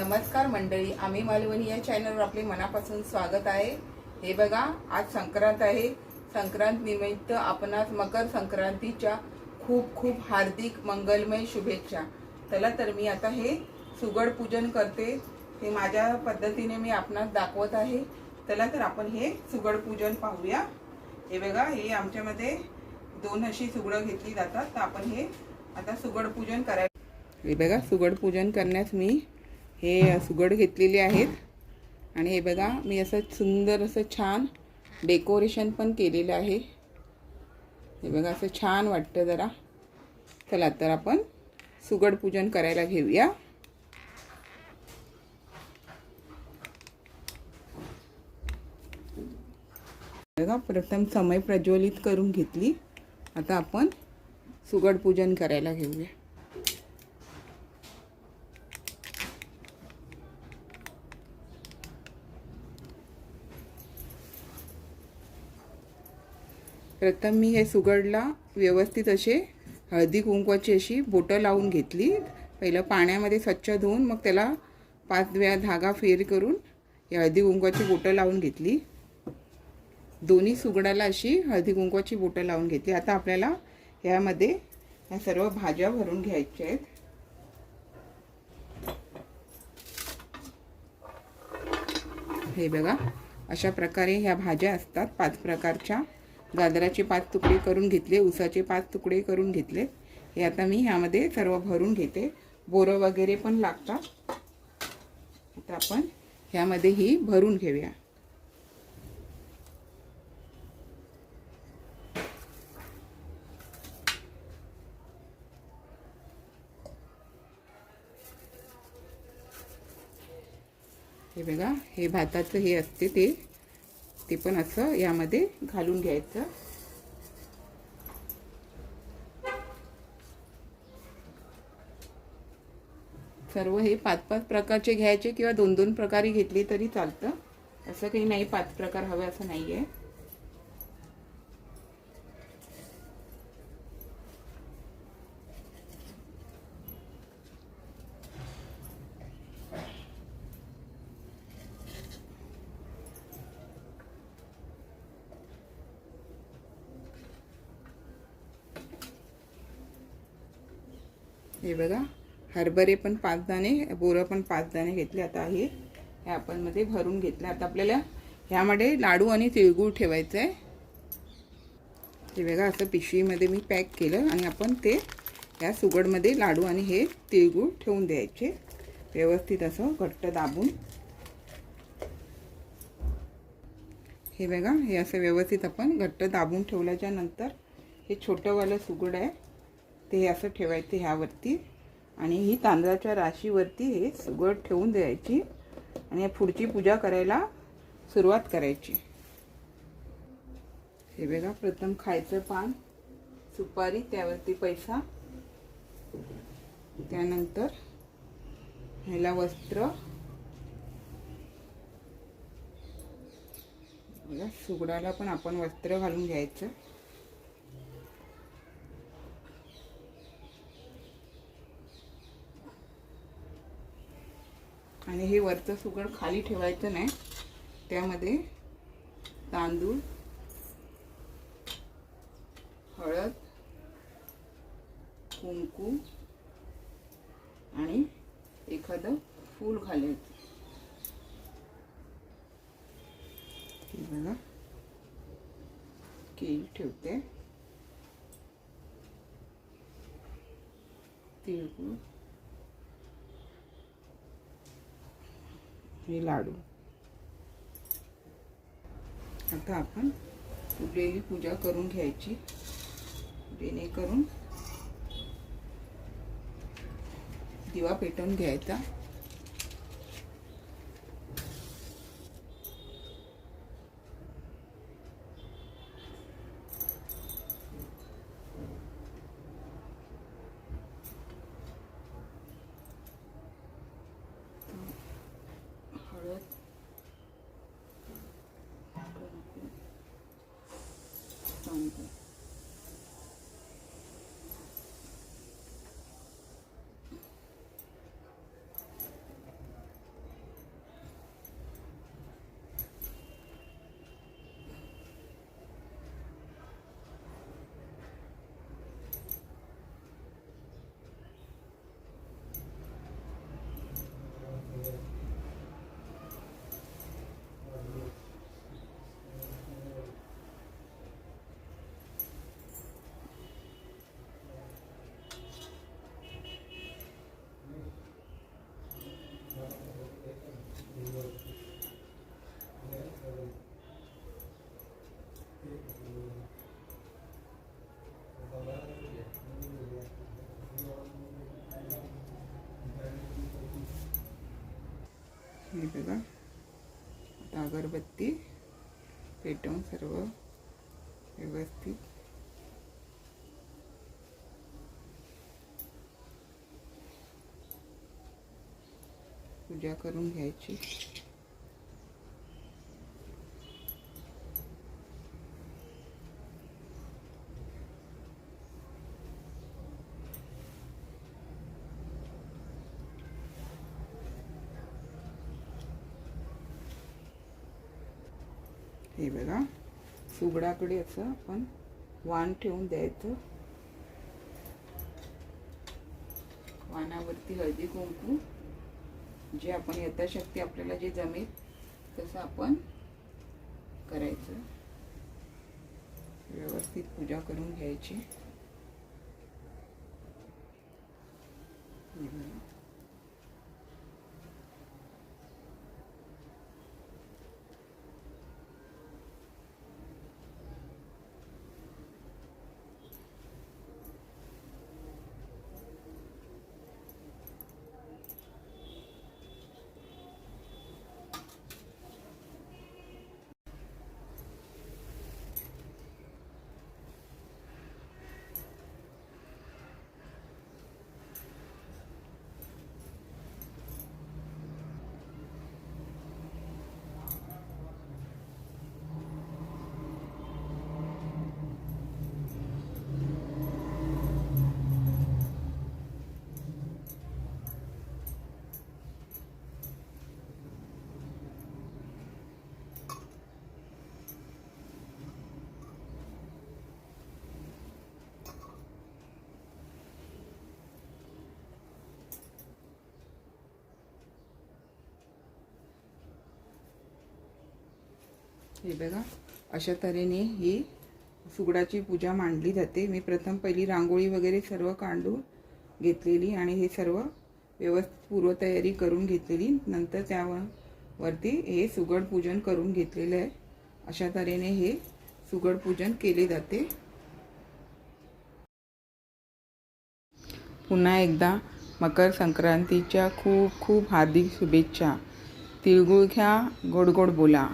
नमस्कार मंडळी आम्ही मालवणी या चॅनलवर आपले मनापासून स्वागत आहे. हे बघा आज संक्रांत आहे. संक्रांत निमित्त आपणास मकर संक्रांतीच्या खूप खूप हार्दिक मंगलमय शुभेच्छा. चला तर मी आता हे सुगड पूजन करते. हे माझ्या पद्धतीने मी आपणास दाखवत आहे. चला तर आपण हे सुगड पूजन पाहूया. हे बघा हे आमच्यामध्ये दोन अशी सुगडं घेतली जातात. तर आपण हे आता सुगड पूजन करायला हे बघा सुगड पूजन करण्यास मी हे सुगड घेतलेले आहेत. आणि हे बघा मी असं सुंदर असं छान डेकोरेशन पण केलेलं आहे. हे बघा असं छान वाटतं जरा. चला तर आपण सुगड पूजन करायला घेऊया. बघा प्रथम समय प्रज्वलित करून घेतली. आता आपण सुगड पूजन करायला घेऊया. प्रथम मी हे सुगडला व्यवस्थित असे हळदी कुंकवाची अशी बोटं लावून घेतली. पहिलं पाण्यामध्ये स्वच्छ धुवून मग त्याला पाच वेळा धागा फेर करून हळदी कुंकवाची बोटं लावून घेतली. दोन्ही सुगडाला अशी हळदी कुंकवाची बोटं लावून घेतली. आता आपल्याला ह्यामध्ये ह्या सर्व भाज्या भरून घ्यायच्या आहेत. हे बघा अशा प्रकारे ह्या भाज्या असतात पाच प्रकारच्या. गाजराचे पाच तुकडे करून घेतले उसाचे पाच तुकडे करून घेतले. हे आता मी ह्यामध्ये सर्व भरून घेते. बोरं वगैरे पण लागतात. आता आपण ह्यामध्ये ही भरून घेऊया. हे बघा हे भाताचं हे असते ते. ते पण असं यामध्ये घालून घ्यायचं. सर्व हे पाच पाच प्रकारचे घ्यायचे किंवा दोन दोन प्रकारे घेतली तरी चालतं. असं काही नाही पाच प्रकार हवे असं नाही आहे हे बघा हरभरे पण पाच दाणे बोरं पण पाच दाणे घेतले आता हे हे आपण मध्ये भरून घेतले. आता आपल्याला ह्यामध्ये लाडू आणि तिळगूळ ठेवायचं आहे हे बघा असं पिशवीमध्ये मी पॅक केलं आणि आपण ते या सुगडमध्ये लाडू आणि हे तिळगूळ ठेवून द्यायचे. व्यवस्थित असं घट्ट दाबून. हे बघा हे असं व्यवस्थित आपण घट्ट दाबून ठेवल्याच्या नंतर हे छोटंवालं सुगड आहे. ते असं ठेवायचं ह्यावरती. आणि ही तांदळाच्या राशीवरती हे सुगड ठेवून द्यायची. आणि पुढची पूजा करायला सुरुवात करायची. हे बघा प्रथम खायचं पान. सुपारी त्यावरती पैसा. त्यानंतर ह्याला वस्त्र. सुगडाला पण आपण वस्त्र घालून घ्यायचं. आणि हे वरचं सुगड खाली ठेवायचं नाही. त्यामध्ये तांदूळ हळद कुंकू आणि एखादं फूल घालायचं. बघा. केळी ठेवते. तिळगुळ. हे लाडू. आता आपण कुठेही पूजा करून घ्यायची. जेणेकरून दिवा पेटवून घ्यायचा. 嗯。अगरबत्ती पेट सर्व व्यवस्थित पूजा करूँ घ हे बघा. सुगडाकडे असं आपण वाण ठेवून द्यायचं. वाणावरती हळदी कुंकू. जे आपण यथाशक्ती आपल्याला जे जमेल तसं आपण करायचं. व्यवस्थित पूजा करून घ्यायची हे बघा. हे बघा अशा तऱ्हेने ही सुगडाची पूजा मांडली जाते. मी प्रथम पहिली रांगोळी वगैरे सर्व काढून घेतलेली आणि हे सर्व व्यवस्थित पूर्वतयारी करून घेतलेली. नंतर त्यावर वरती हे सुगड पूजन करून घेतलेलं आहे. अशा तऱ्हेने हे सुगड पूजन केले जाते. पुन्हा एकदा मकर संक्रांतीच्या खूप खूप हार्दिक शुभेच्छा. तिळगुळ घ्या गोड गोड बोला.